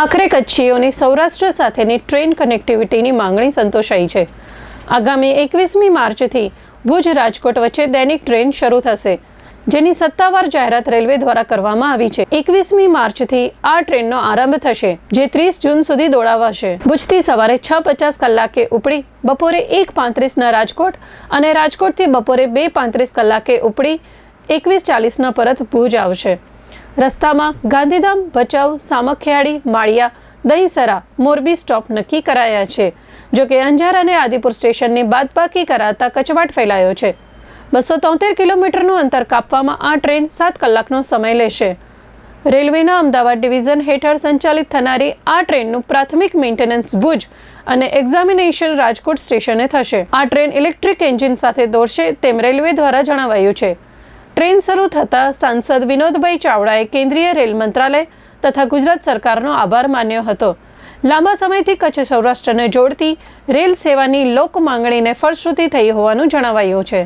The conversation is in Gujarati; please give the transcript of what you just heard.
આખરે કચ્છીઓની સૌરાષ્ટ્ર સાથેની ટ્રેન કનેક્ટિવિટીની માંગણી સંતોષાઈ છે. આગામી એકવીસમી માર્ચથી ભુજ રાજકોટ વચ્ચે દૈનિક ટ્રેન શરૂ થશે, જેની સત્તાવાર જાહેરાત રેલવે દ્વારા કરવામાં આવી છે. એકવીસમી માર્ચથી આ ટ્રેનનો આરંભ થશે, જે ત્રીસ જૂન સુધી દોડાવાશે. ભુજથી સવારે છ પચાસ કલાકે ઉપડી, બપોરે એક પાંત્રીસના રાજકોટ અને રાજકોટથી બપોરે બે પાંત્રીસ કલાકે ઉપડી, એકવીસ ચાલીસના પરત ભુજ આવશે. રસ્તામાં ગાંધીધામ ભચાઉ, સામખિયાળી, માળિયા, દહીસરા, મોરબી સ્ટોપ નક્કી કરાયા છે. જોકે અંજાર અને આદિપુર સ્ટેશનની બાદબાકી કરાતા કચવાટ ફેલાયો છે. બસો તોતેર કિલોમીટરનું અંતર કાપવામાં આ ટ્રેન સાત કલાકનો સમય લેશે. રેલવેના અમદાવાદ ડિવિઝન હેઠળ સંચાલિત થનારી આ ટ્રેનનું પ્રાથમિક મેન્ટેનન્સ ભુજ અને એક્ઝામિનેશન રાજકોટ સ્ટેશને થશે. આ ટ્રેન ઇલેક્ટ્રિક એન્જિન સાથે દોડશે તેમ રેલવે દ્વારા જણાવાયું છે. ટ્રેન શરૂ થતાં સાંસદ વિનોદભાઈ ચાવડાએ કેન્દ્રીય રેલ મંત્રાલય તથા ગુજરાત સરકારનો આભાર માન્યો હતો. લાંબા સમયથી કચ્છ સૌરાષ્ટ્રને જોડતી રેલ સેવાની લોક માંગણીને ફળશ્રુતિ થઈ હોવાનું જણાવાયું છે.